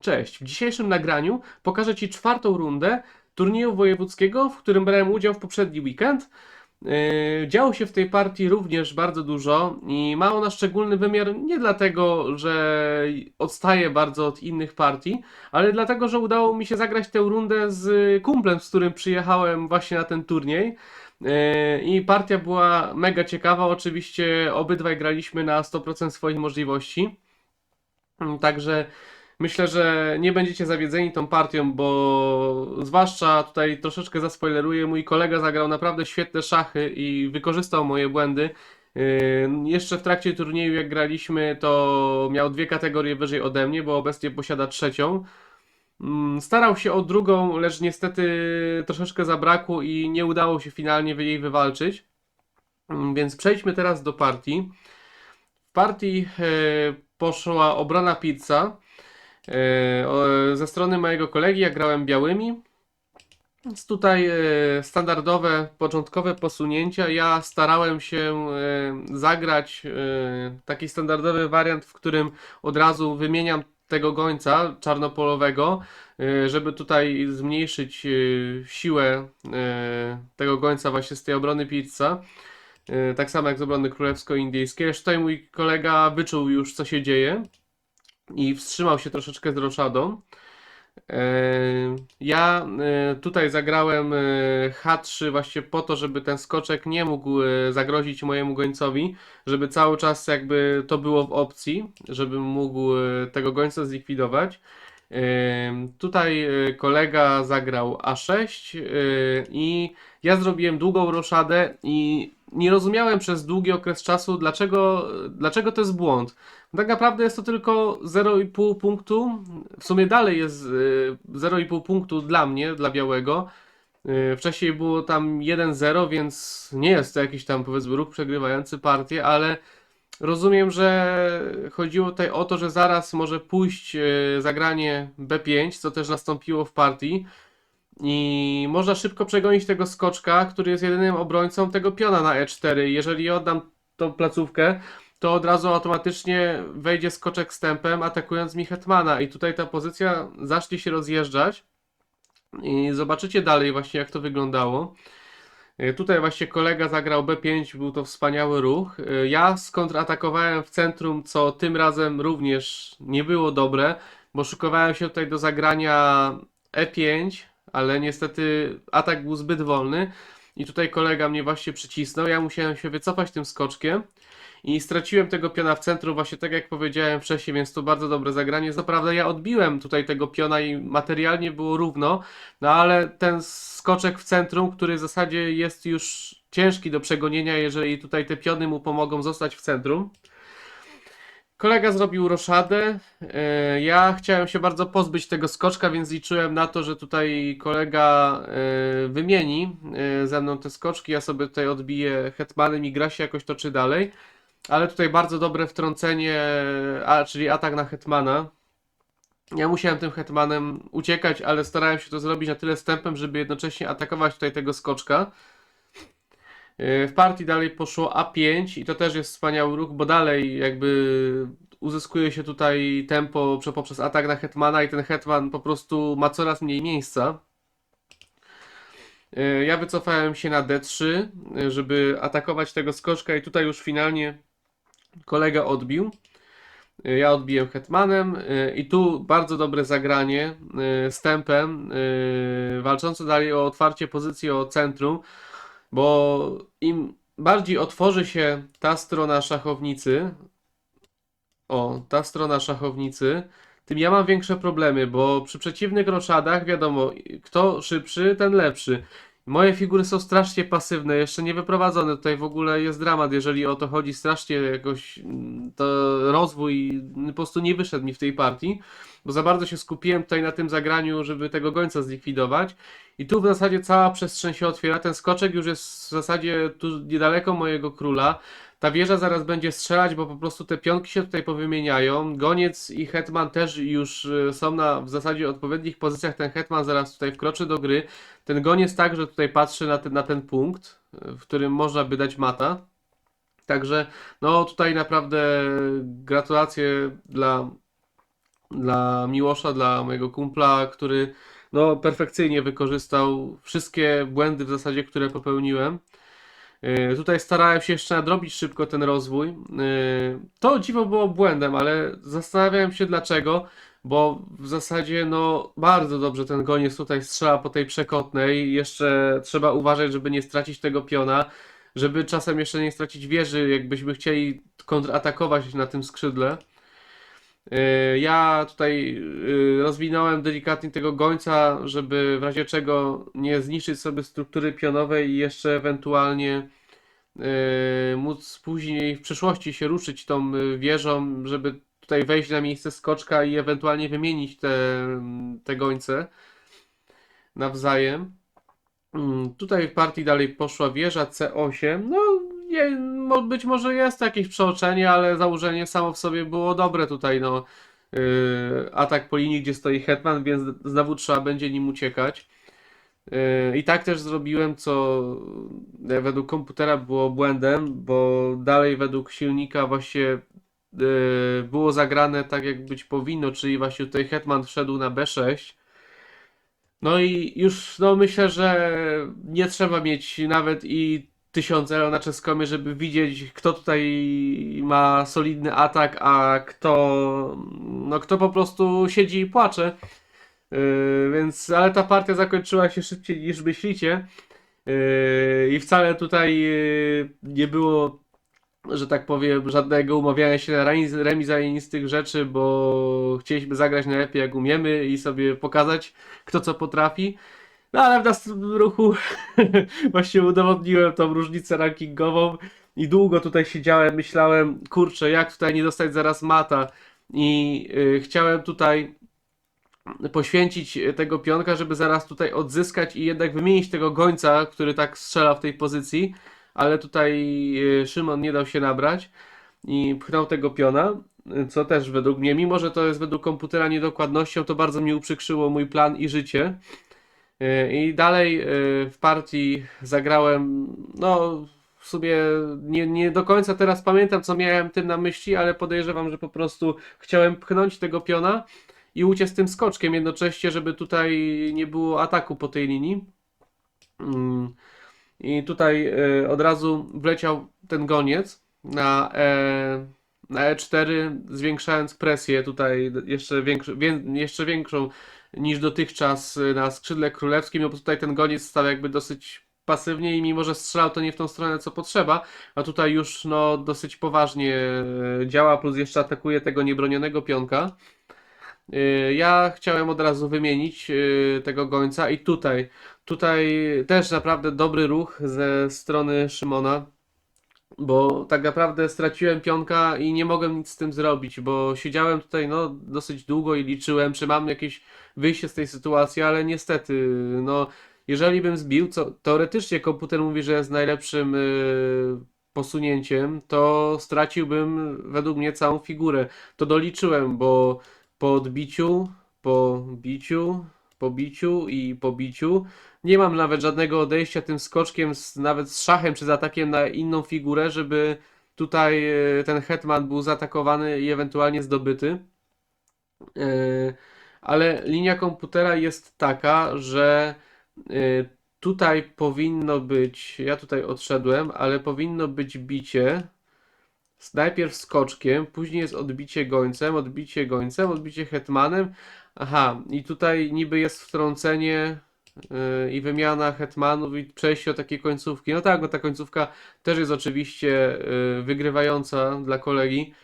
Cześć, w dzisiejszym nagraniu pokażę Ci czwartą rundę turnieju wojewódzkiego, w którym brałem udział w poprzedni weekend. Yy, Działo się w tej partii również bardzo dużo i ma ona szczególny wymiar nie dlatego, że odstaje bardzo od innych partii, ale dlatego, że udało mi się zagrać tę rundę z kumplem, z którym przyjechałem właśnie na ten turniej. Yy, I partia była mega ciekawa. Oczywiście obydwaj graliśmy na 100% swoich możliwości. Także myślę, że nie będziecie zawiedzeni tą partią, bo zwłaszcza tutaj troszeczkę zaspoileruję, mój kolega zagrał naprawdę świetne szachy i wykorzystał moje błędy. Yy, Jeszcze w trakcie turnieju, jak graliśmy, to miał dwie kategorie wyżej ode mnie, bo obecnie posiada trzecią. Mm, Starał się o drugą, lecz niestety troszeczkę zabrakło i nie udało się finalnie jej wywalczyć. Mm, Więc przejdźmy teraz do partii. W partii e, poszła obrona pizza. E, Ze strony mojego kolegi ja grałem białymi. Więc tutaj e, standardowe, początkowe posunięcia. Ja starałem się e, zagrać taki standardowy wariant, w którym od razu wymieniam tego gońca czarnopolowego, żeby tutaj zmniejszyć siłę tego gońca właśnie z tej obrony pizza. Tak samo jak z obrony królewsko-indyjskiej. Tutaj mój kolega wyczuł już, co się dzieje i wstrzymał się troszeczkę z roszadą. E, Ja e, tutaj zagrałem e, H3 właśnie po to, żeby ten skoczek nie mógł zagrozić mojemu gońcowi, żeby cały czas jakby to było w opcji, żebym mógł tego gońca zlikwidować. Tutaj kolega zagrał A6 e, i ja zrobiłem długą roszadę i nie rozumiałem przez długi okres czasu, dlaczego, dlaczego to jest błąd. Tak naprawdę jest to tylko 0,5 punktu. W sumie dalej jest y, 0,5 punktu dla mnie, dla białego. Y, Wcześniej było tam 1-0, więc nie jest to jakiś tam powiedzmy ruch przegrywający partię, ale rozumiem, że chodziło tutaj o to, że zaraz może pójść y, zagranie B5, co też nastąpiło w partii. I można szybko przegonić tego skoczka, który jest jedynym obrońcą tego piona na E4. Jeżeli oddam tą placówkę, to od razu automatycznie wejdzie skoczek z tempem, atakując mi hetmana. I tutaj ta pozycja zacznie się rozjeżdżać. I zobaczycie dalej właśnie jak to wyglądało. E, Tutaj właśnie kolega zagrał B5, był to wspaniały ruch. E, Ja skontratakowałem w centrum, co tym razem również nie było dobre, bo szykowałem się tutaj do zagrania E5, ale niestety atak był zbyt wolny. I tutaj kolega mnie właśnie przycisnął. Ja musiałem się wycofać tym skoczkiem. I straciłem tego piona w centrum, właśnie tak jak powiedziałem wcześniej, więc to bardzo dobre zagranie. Co prawda ja odbiłem tutaj tego piona i materialnie było równo, no ale ten skoczek w centrum, który w zasadzie jest już ciężki do przegonienia, jeżeli tutaj te piony mu pomogą zostać w centrum. Kolega zrobił roszadę. e, Ja chciałem się bardzo pozbyć tego skoczka, więc liczyłem na to, że tutaj kolega e, wymieni e, ze mną te skoczki. Ja sobie tutaj odbiję hetmanem i gra się jakoś toczy dalej. Ale tutaj bardzo dobre wtrącenie, a, czyli atak na hetmana. Ja musiałem tym hetmanem uciekać, ale starałem się to zrobić na tyle stępem, żeby jednocześnie atakować tutaj tego skoczka. Yy, W partii dalej poszło A5 i to też jest wspaniały ruch, bo dalej jakby uzyskuje się tutaj tempo prze- poprzez atak na hetmana i ten hetman po prostu ma coraz mniej miejsca. Yy, Ja wycofałem się na D3, yy, żeby atakować tego skoczka i tutaj już finalnie kolega odbił. Ja odbiłem hetmanem i tu bardzo dobre zagranie z tempem, walczące dalej o otwarcie pozycji o centrum, bo im bardziej otworzy się ta strona szachownicy, o, ta strona szachownicy, tym ja mam większe problemy, bo przy przeciwnych roszadach wiadomo, kto szybszy, ten lepszy. Moje figury są strasznie pasywne, jeszcze nie wyprowadzone. Tutaj w ogóle jest dramat, jeżeli o to chodzi. Strasznie jakoś mm, to rozwój po prostu nie wyszedł mi w tej partii, bo za bardzo się skupiłem tutaj na tym zagraniu, żeby tego gońca zlikwidować. I tu w zasadzie cała przestrzeń się otwiera. Ten skoczek już jest w zasadzie tu niedaleko mojego króla. Ta wieża zaraz będzie strzelać, bo po prostu te pionki się tutaj powymieniają. Goniec i hetman też już y, są na w zasadzie odpowiednich pozycjach. Ten hetman zaraz tutaj wkroczy do gry. Ten goniec także tutaj patrzy na ten, na ten punkt, y, w którym można by dać mata. Także no tutaj naprawdę gratulacje dla dla Miłosza, dla mojego kumpla, który no, perfekcyjnie wykorzystał wszystkie błędy w zasadzie, które popełniłem. Yy, Tutaj starałem się jeszcze nadrobić szybko ten rozwój. Yy, To dziwo było błędem, ale zastanawiałem się dlaczego, bo w zasadzie no bardzo dobrze ten goniec tutaj strzela po tej przekotnej. Jeszcze trzeba uważać, żeby nie stracić tego piona, żeby czasem jeszcze nie stracić wieży, jakbyśmy chcieli kontratakować na tym skrzydle. Yy, Ja tutaj yy, rozwinąłem delikatnie tego gońca, żeby w razie czego nie zniszczyć sobie struktury pionowej i jeszcze ewentualnie yy, móc później w przyszłości się ruszyć tą wieżą, żeby tutaj wejść na miejsce skoczka i ewentualnie wymienić te, te gońce nawzajem. Mm, Tutaj w partii dalej poszła wieża C8. No, je, mo- być może jest jakieś przeoczenie, ale założenie samo w sobie było dobre tutaj. No, Yy, atak po linii, gdzie stoi hetman, więc znowu trzeba będzie nim uciekać. Yy, I tak też zrobiłem, co e, według komputera było błędem, bo dalej według silnika właśnie yy, było zagrane tak, jak być powinno, czyli właśnie tutaj hetman wszedł na B6. No i już no myślę, że nie trzeba mieć nawet i 1000 elo na czeskomie, żeby widzieć, kto tutaj ma solidny atak, a kto, no kto po prostu siedzi i płacze. Yy, więc, ale ta partia zakończyła się szybciej niż myślicie. Yy, I wcale tutaj yy, nie było, że tak powiem, żadnego umawiania się na remis ani nic z tych rzeczy, bo chcieliśmy zagrać najlepiej jak umiemy i sobie pokazać, kto co potrafi. No ale w następnym ruchu właśnie udowodniłem tą różnicę rankingową i długo tutaj siedziałem, myślałem, kurczę, jak tutaj nie dostać zaraz mata i yy, chciałem tutaj poświęcić tego pionka, żeby zaraz tutaj odzyskać i jednak wymienić tego gońca, który tak strzela w tej pozycji, ale tutaj yy, Szymon nie dał się nabrać i pchnął tego piona, co też według mnie, mimo że to jest według komputera niedokładnością, to bardzo mi uprzykrzyło mój plan i życie. Yy, I dalej yy, w partii zagrałem, no w sumie nie, nie do końca teraz pamiętam, co miałem tym na myśli, ale podejrzewam, że po prostu chciałem pchnąć tego piona i uciec tym skoczkiem jednocześnie, żeby tutaj nie było ataku po tej linii. Mm, I tutaj yy, od razu wleciał ten goniec na, e, na E4, zwiększając presję tutaj jeszcze, większy, wię, jeszcze większą niż dotychczas y, na skrzydle królewskim, no bo tutaj ten goniec stał jakby dosyć pasywnie i mimo, że strzelał to nie w tą stronę, co potrzeba, a tutaj już no dosyć poważnie y, działa, plus jeszcze atakuje tego niebronionego pionka. Y, Ja chciałem od razu wymienić tego gońca i tutaj, tutaj też naprawdę dobry ruch ze strony Szymona, bo tak naprawdę straciłem pionka i nie mogłem nic z tym zrobić, bo siedziałem tutaj no dosyć długo i liczyłem, czy mam jakieś wyjście z tej sytuacji, ale niestety, no jeżeli bym zbił, co teoretycznie komputer mówi, że jest najlepszym y, posunięciem, to straciłbym według mnie całą figurę. To doliczyłem, bo po odbiciu, po biciu, po biciu i po biciu nie mam nawet żadnego odejścia tym skoczkiem, z, nawet z szachem czy z atakiem na inną figurę, żeby tutaj e, ten hetman był zaatakowany i ewentualnie zdobyty. E, Ale linia komputera jest taka, że e, tutaj powinno być, ja tutaj odszedłem, ale powinno być bicie. Najpierw skoczkiem, później jest odbicie gońcem, odbicie gońcem, odbicie hetmanem. Aha, i tutaj niby jest wtrącenie yy, i wymiana hetmanów i przejście o takie końcówki. No tak, no ta końcówka też jest oczywiście yy, wygrywająca dla kolegi,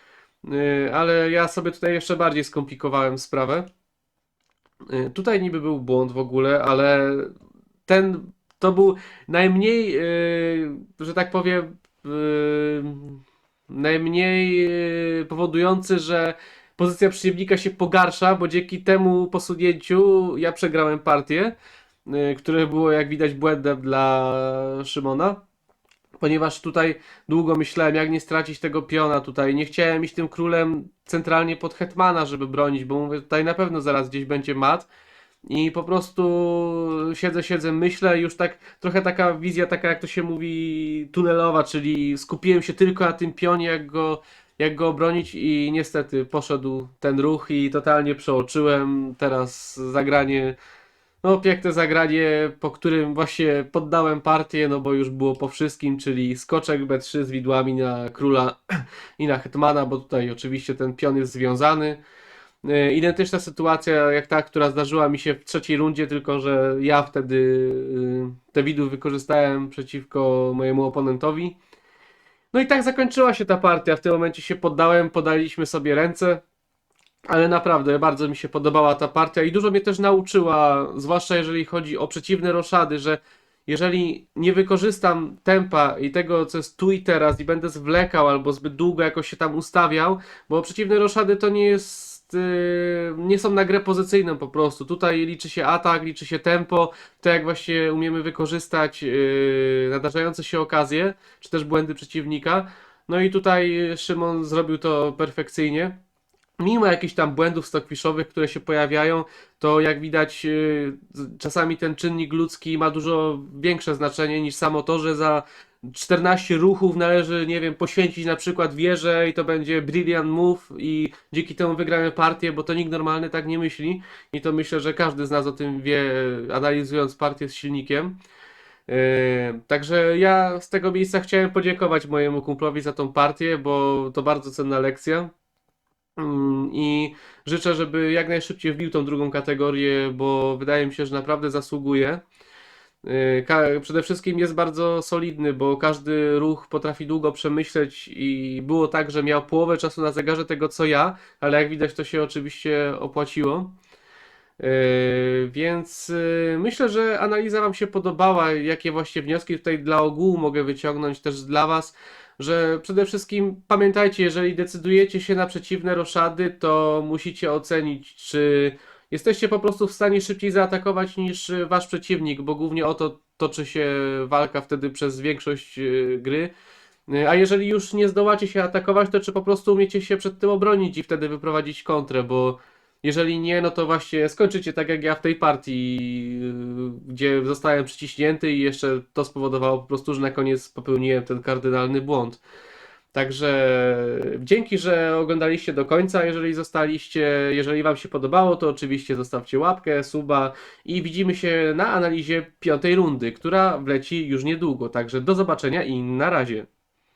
yy, ale ja sobie tutaj jeszcze bardziej skomplikowałem sprawę. Yy, tutaj niby był błąd w ogóle, ale ten to był najmniej, yy, że tak powiem, yy, najmniej yy, powodujący, że pozycja przeciwnika się pogarsza, bo dzięki temu posunięciu ja przegrałem partię, yy, które było jak widać błędem dla Szymona. Ponieważ tutaj długo myślałem, jak nie stracić tego piona tutaj. Nie chciałem iść tym królem centralnie pod hetmana, żeby bronić, bo mówię, tutaj na pewno zaraz gdzieś będzie mat. I po prostu siedzę, siedzę, myślę, już tak trochę taka wizja, taka jak to się mówi, tunelowa, czyli skupiłem się tylko na tym pionie, jak go jak go obronić i niestety poszedł ten ruch i totalnie przeoczyłem. Teraz zagranie, no piękne zagranie, po którym właśnie poddałem partię, no bo już było po wszystkim, czyli skoczek B3 z widłami na króla i na hetmana, bo tutaj oczywiście ten pion jest związany. E, Identyczna sytuacja jak ta, która zdarzyła mi się w trzeciej rundzie, tylko że ja wtedy y, te widły wykorzystałem przeciwko mojemu oponentowi. No i tak zakończyła się ta partia. W tym momencie się poddałem, podaliśmy sobie ręce, ale naprawdę bardzo mi się podobała ta partia i dużo mnie też nauczyła, zwłaszcza jeżeli chodzi o przeciwne roszady, że jeżeli nie wykorzystam tempa i tego, co jest tu i teraz i będę zwlekał albo zbyt długo jakoś się tam ustawiał, bo przeciwne roszady to nie jest, yy, nie są na grę pozycyjną po prostu. Tutaj liczy się atak, liczy się tempo, to jak właśnie umiemy wykorzystać yy, nadarzające się okazje, czy też błędy przeciwnika. No i tutaj Szymon zrobił to perfekcyjnie. Mimo jakichś tam błędów stockfishowych, które się pojawiają, to jak widać, z- czasami ten czynnik ludzki ma dużo większe znaczenie niż samo to, że za 14 ruchów należy, nie wiem, poświęcić na przykład wieżę i to będzie brilliant move i dzięki temu wygramy partię, bo to nikt normalny tak nie myśli i to myślę, że każdy z nas o tym wie, analizując partię z silnikiem. Yy, Także ja z tego miejsca chciałem podziękować mojemu kumplowi za tą partię, bo to bardzo cenna lekcja. Mm, I życzę, żeby jak najszybciej wbił tą drugą kategorię, bo wydaje mi się, że naprawdę zasługuje. Ka- Przede wszystkim jest bardzo solidny, bo każdy ruch potrafi długo przemyśleć i było tak, że miał połowę czasu na zegarze tego co ja, ale jak widać to się oczywiście opłaciło. Yy, Więc yy, myślę, że analiza Wam się podobała. Jakie właśnie wnioski tutaj dla ogółu mogę wyciągnąć też dla Was, że przede wszystkim pamiętajcie, jeżeli decydujecie się na przeciwne roszady, to musicie ocenić, czy jesteście po prostu w stanie szybciej zaatakować niż y, Wasz przeciwnik, bo głównie o to toczy się walka wtedy przez większość yy, gry. Yy, A jeżeli już nie zdołacie się atakować, to czy po prostu umiecie się przed tym obronić i wtedy wyprowadzić kontrę, bo jeżeli nie, no to właśnie skończycie tak jak ja w tej partii, gdzie zostałem przyciśnięty i jeszcze to spowodowało po prostu, że na koniec popełniłem ten kardynalny błąd. Także dzięki, że oglądaliście do końca. Jeżeli zostaliście, jeżeli Wam się podobało, to oczywiście zostawcie łapkę, suba i widzimy się na analizie piątej rundy, która wleci już niedługo. Także do zobaczenia i na razie.